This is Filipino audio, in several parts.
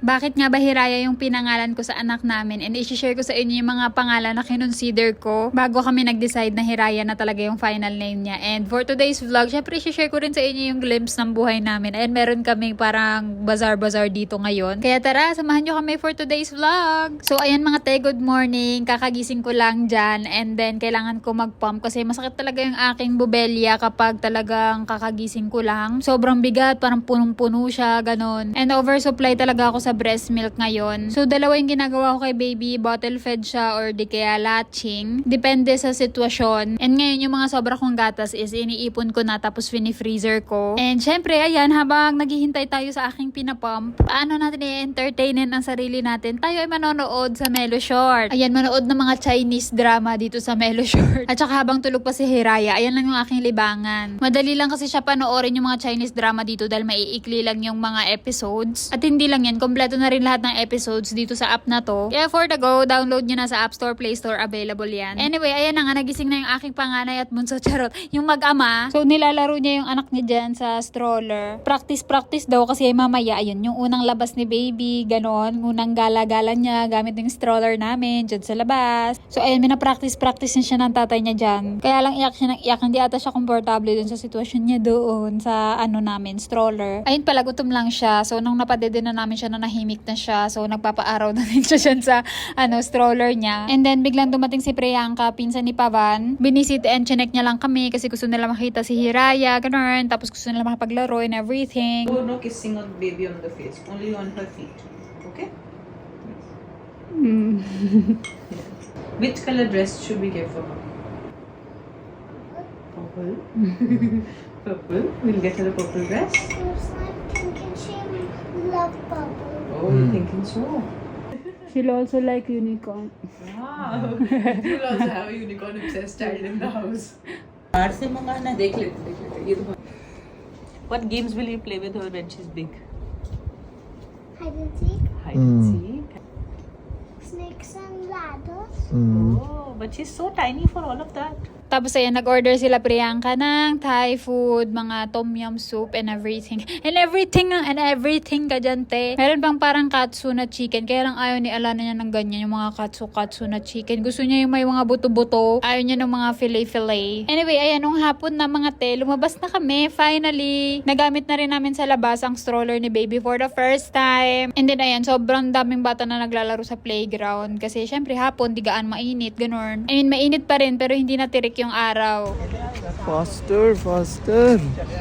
Bakit nga ba Hiraya yung pinangalan ko sa anak namin and i-share ko sa inyo yung mga pangalan na kinonsider ko bago kami nag-decide na Hiraya na talaga yung final name niya. And for today's vlog, syempre i-share ko rin sa inyo yung glimpse ng buhay namin. And meron kami parang bazar-bazar dito ngayon. Kaya tara, samahan nyo kami for today's vlog. So ayan mga te, good morning. Kakagising ko lang dyan and then kailangan ko mag-pump kasi masakit talaga yung aking bubelya kapag talagang kakagising ko lang. Sobrang bigat, parang punong-puno siya, ganon. And oversupply talaga ako sa breast milk ngayon. So, dalawa yung ginagawa ko kay baby. Bottle fed siya or di kaya latching. Depende sa sitwasyon. And ngayon, yung mga sobra kong gatas is iniipon ko na tapos fini-freezer ko. And syempre, ayan, habang naghihintay tayo sa aking pinapump, paano natin i-entertainin ang sarili natin? Tayo ay manonood sa Melo Short. Ayan, manood ng mga Chinese drama dito sa Melo Short. At saka habang tulog pa si Hiraya, ayan lang yung aking libangan. Madali lang kasi siya panoorin yung mga Chinese drama dito dahil maiikli lang yung mga episodes. At hindi lang yan, kompleto na rin lahat ng episodes dito sa app na to. Kaya for the go, download nyo na sa App Store, Play Store, available yan. Anyway, ayan na nga, nagising na yung aking panganay at bunso charot. Yung mag-ama, so nilalaro niya yung anak niya dyan sa stroller. Practice-practice daw kasi mamaya, ayun, yung unang labas ni baby, ganon, unang gala-gala niya, gamit yung stroller namin, dyan sa labas. So ayun, minapractice-practice na siya ng tatay niya dyan. Kaya lang iyak siya ng iyak, hindi ata siya komportable dun sa sitwasyon niya doon, sa ano namin, stroller. Ayun pala, gutom lang siya. So nung napadede na namin siya na nahimik na siya, so nagpapaaraw na din siya dyan sa ano, stroller niya. And then biglang dumating si Priyanka, pinsan ni Pavan. Binisit and chinek niya lang kami kasi gusto nila makita si Hiraya, ganun. Tapos gusto nila makapaglaro and everything. Oh, no kissing on baby on the face, only on her feet. Okay? Which color dress should we get for her? Purple. purple. We'll get her a purple dress. Like pink and she love bubble. Oh, you're thinking so. She'll also like unicorn. Wow. You'll also have a unicorn obsessed child in the house. बाहर से मंगाना देख लेते देख लेते ये तो What games will you play with her when she's big? Hide and seek, Hide and seek. Ladders. Oh, but she's so tiny for all of that. Tapos ayan, nag-order sila Priyanka ng Thai food, mga tom yum soup and everything. And everything and everything ka dyan, te. Meron bang parang katsu na chicken. Kaya lang ayaw ni Alana niya ng ganyan, yung mga katsu-katsu na chicken. Gusto niya yung may mga buto-buto. Ayaw niya ng mga filet-filet. Anyway, ayan, nung hapon na mga te, lumabas na kami, finally. Nagamit na rin namin sa labas ang stroller ni baby for the first time. And then ayan, sobrang daming bata na naglalaro sa playground. Kasi syempre hapon, digaan mainit, ganun. I mean, mainit pa rin, pero hindi natirik yung araw. Faster, faster.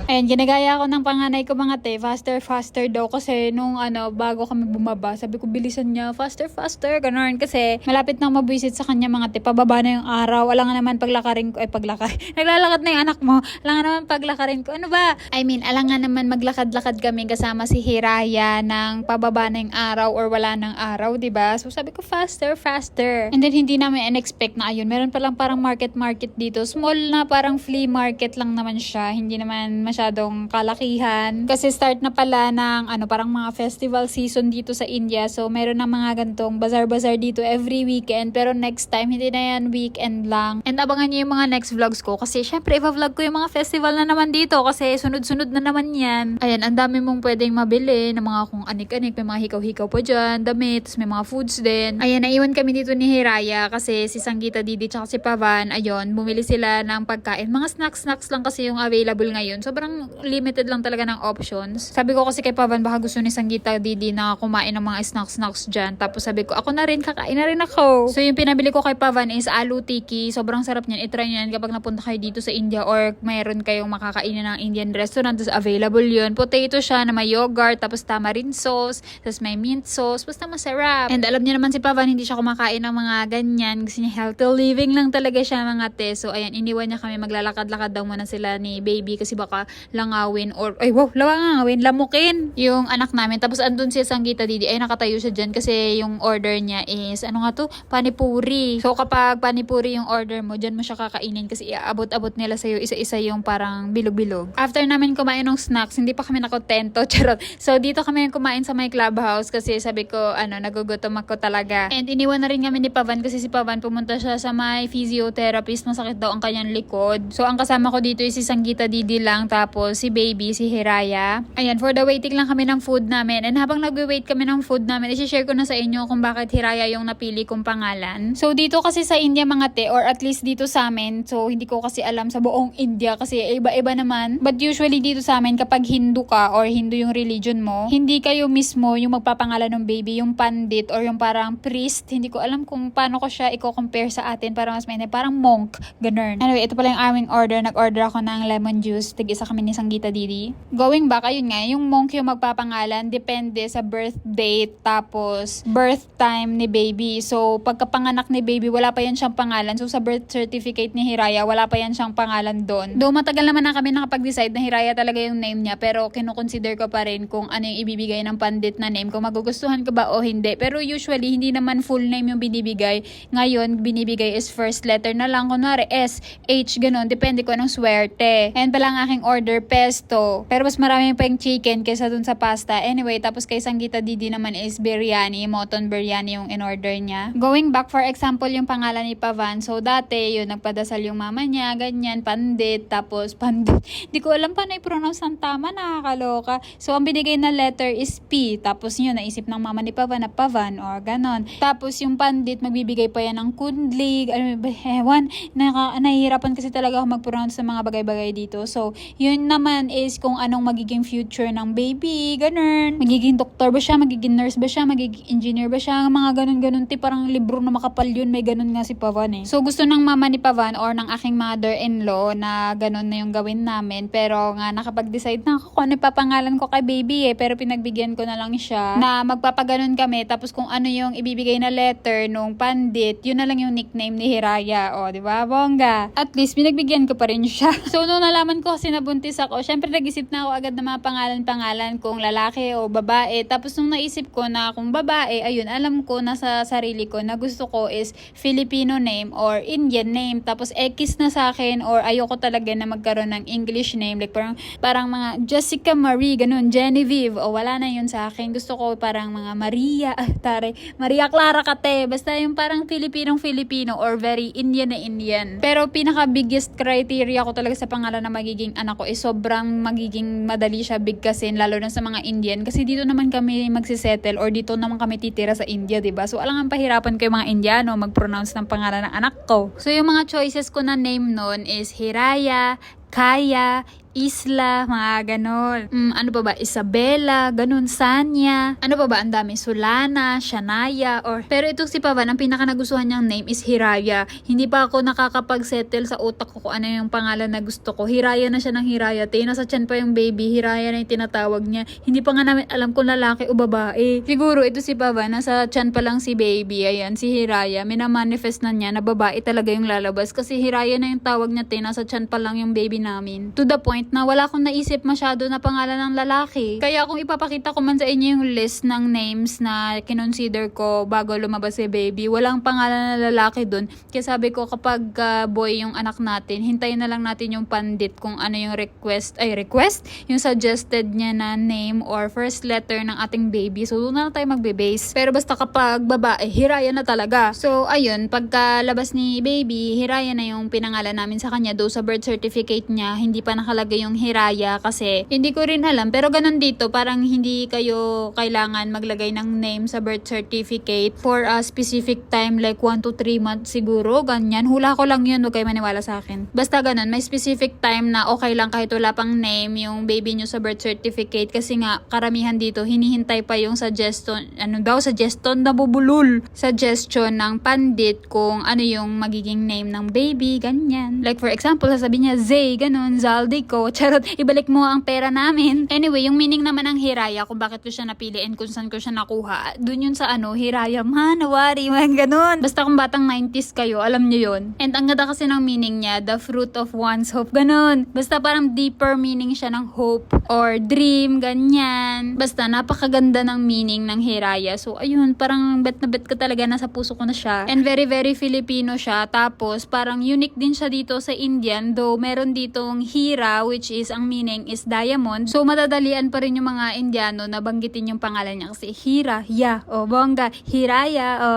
Ayan, ginagaya ko ng panganay ko mga te, faster, faster daw. Kasi nung ano, bago kami bumaba, sabi ko bilisan niya, faster, faster, ganun. Kasi malapit nang mabuisit sa kanya mga te, pababa na yung araw. Wala nga naman paglakarin ko, ay paglakar. Naglalakad na yung anak mo. Wala nga naman paglakarin ko. Ano ba? I mean, alam nga naman maglakad-lakad kami kasama si Hiraya ng pababa na yung araw or wala ng araw, 'di ba So sabi ko, faster, faster. And then hindi namin in-expect na ayun, meron palang parang market-market dito. Small na parang flea market lang naman siya. Hindi naman masyadong kalakihan. Kasi start na pala ng ano, parang mga festival season dito sa India. So meron na mga gantong bazar-bazar dito every weekend. Pero next time, hindi na yan weekend lang. And abangan niyo yung mga next vlogs ko. Kasi syempre, ipa-vlog ko yung mga festival na naman dito. Kasi sunod-sunod na naman yan. Ayan, ang dami mong pwedeng mabili ng mga kung anik-anik. May mga hikaw-hikaw pa dyan, damit, may mga foods din. Ayan, naiwan kami dito ni Hiraya kasi si Sanggita Didi tsaka si Pavan, ayun, bumili sila ng pagkain. Mga snacks-snacks lang kasi yung available ngayon. Sobrang limited lang talaga ng options. Sabi ko kasi kay Pavan, baka gusto ni Sanggita Didi na kumain ng mga snacks-snacks dyan. Tapos sabi ko, ako na rin, kakain na rin ako. So yung pinabili ko kay Pavan is alu tiki. Sobrang sarap niyan. I-try niyo yan kapag napunta kayo dito sa India or mayroon kayong makakainin ng Indian restaurant. Tapos available yun. Potato siya na may yogurt, tapos tamarind sauce, tapos may mint sauce. Basta masarap. And alam niyo naman si Pavan, hindi siya kumakain ng mga ganyan. Gusto niya healthy living lang talaga siya mga te. So ayan, iniwan niya kami maglalakad-lakad daw muna sila ni baby kasi baka langawin or, ay wow, langawin, lamukin yung anak namin. Tapos andun si Sanggita Didi, ay nakatayo siya dyan kasi yung order niya is, ano nga to, panipuri. So kapag panipuri yung order mo, dyan mo siya kakainin kasi iaabot-abot nila sa'yo isa-isa yung parang bilog-bilog. After namin kumain ng snacks, hindi pa kami nakontento, charot. So dito kami kumain sa may clubhouse kasi sabi ko, ano, nagugutom ako talaga. And iniwan na rin kami ni Pavan kasi si Pavan pumunta siya sa may physiotherapist, masakit daw ang kanyang likod. So, ang kasama ko dito is si Sanggita Didi lang, tapos si Baby, si Hiraya. Ayan, for the waiting lang kami ng food namin. And habang nagwe-wait kami ng food namin, isi-share ko na sa inyo kung bakit Hiraya yung napili kong pangalan. So, dito kasi sa India mga te, or at least dito sa amin, so hindi ko kasi alam sa buong India kasi iba-iba naman. But usually dito sa amin, kapag Hindu ka or Hindu yung religion mo, hindi kayo mismo yung magpapangalan ng baby, yung pandit or yung parang priest. Hindi ko alam kung paano ko siya i-compare sa atin para mas mainit. Parang monk, ganun. Anyway, ito pala yung aming order. Nag-order ako ng lemon juice. Tig-isa kami ni Sanggita Didi. Going back, ayun nga, yung monk yung magpapangalan, depende sa birth date, tapos birth time ni baby. So, pagkapanganak ni baby, wala pa yan siyang pangalan. So, sa birth certificate ni Hiraya, wala pa yan siyang pangalan doon. Though matagal naman na kami nakapag-decide na Hiraya talaga yung name niya, pero kinukonsider ko pa rin kung ano yung ibibigay ng pandit na name, kung magugustuhan ko ba o hindi. Pero usually, hindi naman full name yung binibigay. Ngayon, binibigay is first letter na lang. Kunwari, S, H, ganun. Depende ko anong swerte. And pala ang aking order, pesto. Pero mas marami pa yung chicken kaysa dun sa pasta. Anyway, tapos kay Sanggita Didi naman is biryani, moton biryani yung in-order niya. Going back, for example, yung pangalan ni Pavan. So, dati, yun, nagpadasal yung mama niya, ganyan, pandit, tapos pandit. Di ko alam paano i-pronounce ang tama, nakakaloka. So, ang binigay na letter is P. Tapos yun, naisip ng mama ni Pavan na Pavan or ganon. Tapos yung pandit, magbibigay pa yan ng kundlig, ano ba, ewan, naka, nahihirapan kasi talaga ako mag-pronounce sa mga bagay-bagay dito. So, yun naman is kung anong magiging future ng baby, ganun. Magiging doktor ba siya, magiging nurse ba siya, magiging engineer ba siya, mga ganun-ganun. Ti parang libro na makapal yun, may ganun nga si Pavan eh. So, gusto ng mama ni Pavan or ng aking mother-in-law na ganun na yung gawin namin. Pero nga, nakapag-decide na ako kung ano ipapangalan ko kay baby eh. Pero pinagbigyan ko na lang siya na magpapaganon kami. Tapos kung ano yung ibibigay na letter nung pandit, yun na lang yung nickname ni Hiraya. O, di ba? Bongga. At least, pinagbigyan ko pa rin siya. so, nung nalaman ko kasi nabuntis ako, syempre nag-isip na ako agad ng mga pangalan-pangalan kung lalaki o babae. Tapos nung naisip ko na kung babae, ayun, alam ko na sa sarili ko na gusto ko is Filipino name or Indian name. Tapos X na sa akin or ayoko talaga na magkaroon ng English name. Like parang, parang mga Jessica Marie, ganun, Genevieve. O wala na yun sa akin. Gusto ko parang mga Maria, ah, tare, Maria Clara Kate. Basta yung parang Filipinong Filipino or very Indian na Indian. Pero pinaka biggest criteria ko talaga sa pangalan na magiging anak ko is sobrang magiging madali siya bigkasin lalo na sa mga Indian kasi dito naman kami magsisettle or dito naman kami titira sa India, 'di ba? So alang ang pahirapan yung mga Indiano mag-pronounce ng pangalan ng anak ko. So yung mga choices ko na name noon is Hiraya, Kaya, Isla, mga ganon. Mm, ano pa ba? Isabela, ganon, Sanya. Ano pa ba? Ang dami. Solana, Shanaya, or... Pero itong si Pavan, ang pinaka nagustuhan niyang name is Hiraya. Hindi pa ako nakakapag-settle sa utak ko kung ano yung pangalan na gusto ko. Hiraya na siya ng Hiraya. Te, nasa chan pa yung baby. Hiraya na yung tinatawag niya. Hindi pa nga namin alam kung lalaki o babae. Siguro ito si Pavan, nasa chan pa lang si baby. Ayan, si Hiraya. Minamanifest na niya na babae talaga yung lalabas. Kasi Hiraya na yung tawag niya, te. Nasa chan pa lang yung baby namin. To the point na wala akong naisip masyado na pangalan ng lalaki. Kaya kung ipapakita ko man sa inyo yung list ng names na kinonsider ko bago lumabas si baby, walang pangalan na lalaki dun. Kaya sabi ko kapag ah, boy yung anak natin, hintayin na lang natin yung pandit kung ano yung request, ay request, yung suggested niya na name or first letter ng ating baby. So doon na lang tayo magbe-base. Pero basta kapag babae, hiraya na talaga. So ayun, pagkalabas ni baby, hiraya na yung pinangalan namin sa kanya. Though sa birth certificate niya, hindi pa nakalagay yung Hiraya kasi hindi ko rin alam. Pero ganun dito, parang hindi kayo kailangan maglagay ng name sa birth certificate for a specific time like 1 to 3 months siguro. Ganyan. Hula ko lang yun. Huwag kayo maniwala sa akin. Basta ganun. May specific time na okay lang kahit wala pang name yung baby nyo sa birth certificate kasi nga karamihan dito hinihintay pa yung suggestion ano daw suggestion na bubulol suggestion ng pandit kung ano yung magiging name ng baby ganyan like for example sasabihin niya Zay ganun Zaldico charot ibalik mo ang pera namin. Anyway yung meaning naman ng Hiraya kung bakit ko siya napili and kung saan ko siya nakuha dun yun sa ano Hiraya man nawari man ganun. Basta kung batang 90s kayo alam nyo yun. And ang ganda kasi ng meaning niya the fruit of one's hope ganun. Basta parang deeper meaning siya ng hope or dream ganyan. Basta napakaganda ng meaning ng Hiraya. So ayun parang bet na bet ka talaga nasa puso ko na siya. And very very Filipino siya. Tapos parang unique din siya dito sa Indian though meron ditong Hira which is ang meaning is diamond. So madadalian pa rin yung mga Indiano na banggitin yung pangalan niya kasi Hira, ya, o bongga, Hiraya, o.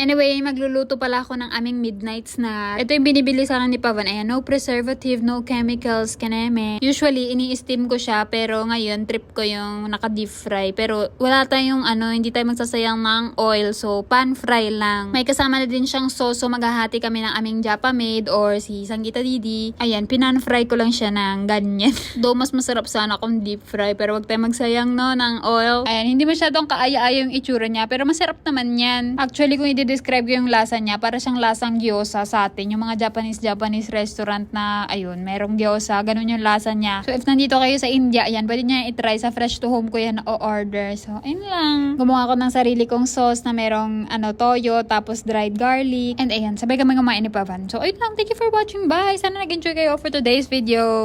Anyway, magluluto pala ako ng aming midnight snack. Ito yung binibili sa ni Pavan. Ayan, no preservative, no chemicals, kaneme. Usually, ini-steam ko siya, pero ngayon, trip ko yung naka-deep fry. Pero wala tayong ano, hindi tayo magsasayang ng oil, so pan fry lang. May kasama na din siyang sauce, so maghahati kami ng aming Japa maid or si Sanggita Didi. Ayan, pinan fry ko lang siya ng ganyan. Though mas masarap sana kung deep fry, pero wag tayo magsayang no ng oil. Ayan, hindi masyadong kaaya-aya yung itsura niya, pero masarap naman yan. Actually, kung i-describe ko yung lasa niya, para siyang lasang gyoza sa atin. Yung mga Japanese-Japanese restaurant na, ayun, merong gyoza, ganun yung lasa niya. So, if nandito kayo sa India, ayan, pwede niya i-try sa fresh to home ko yan o-order. So, ayun lang. Gumawa ko ng sarili kong sauce na merong, ano, toyo, tapos dried garlic. And ayan, sabay kami kumain ni Pavan. So, ayun lang. Thank you for watching. Bye! Sana nag-enjoy kayo for today's video.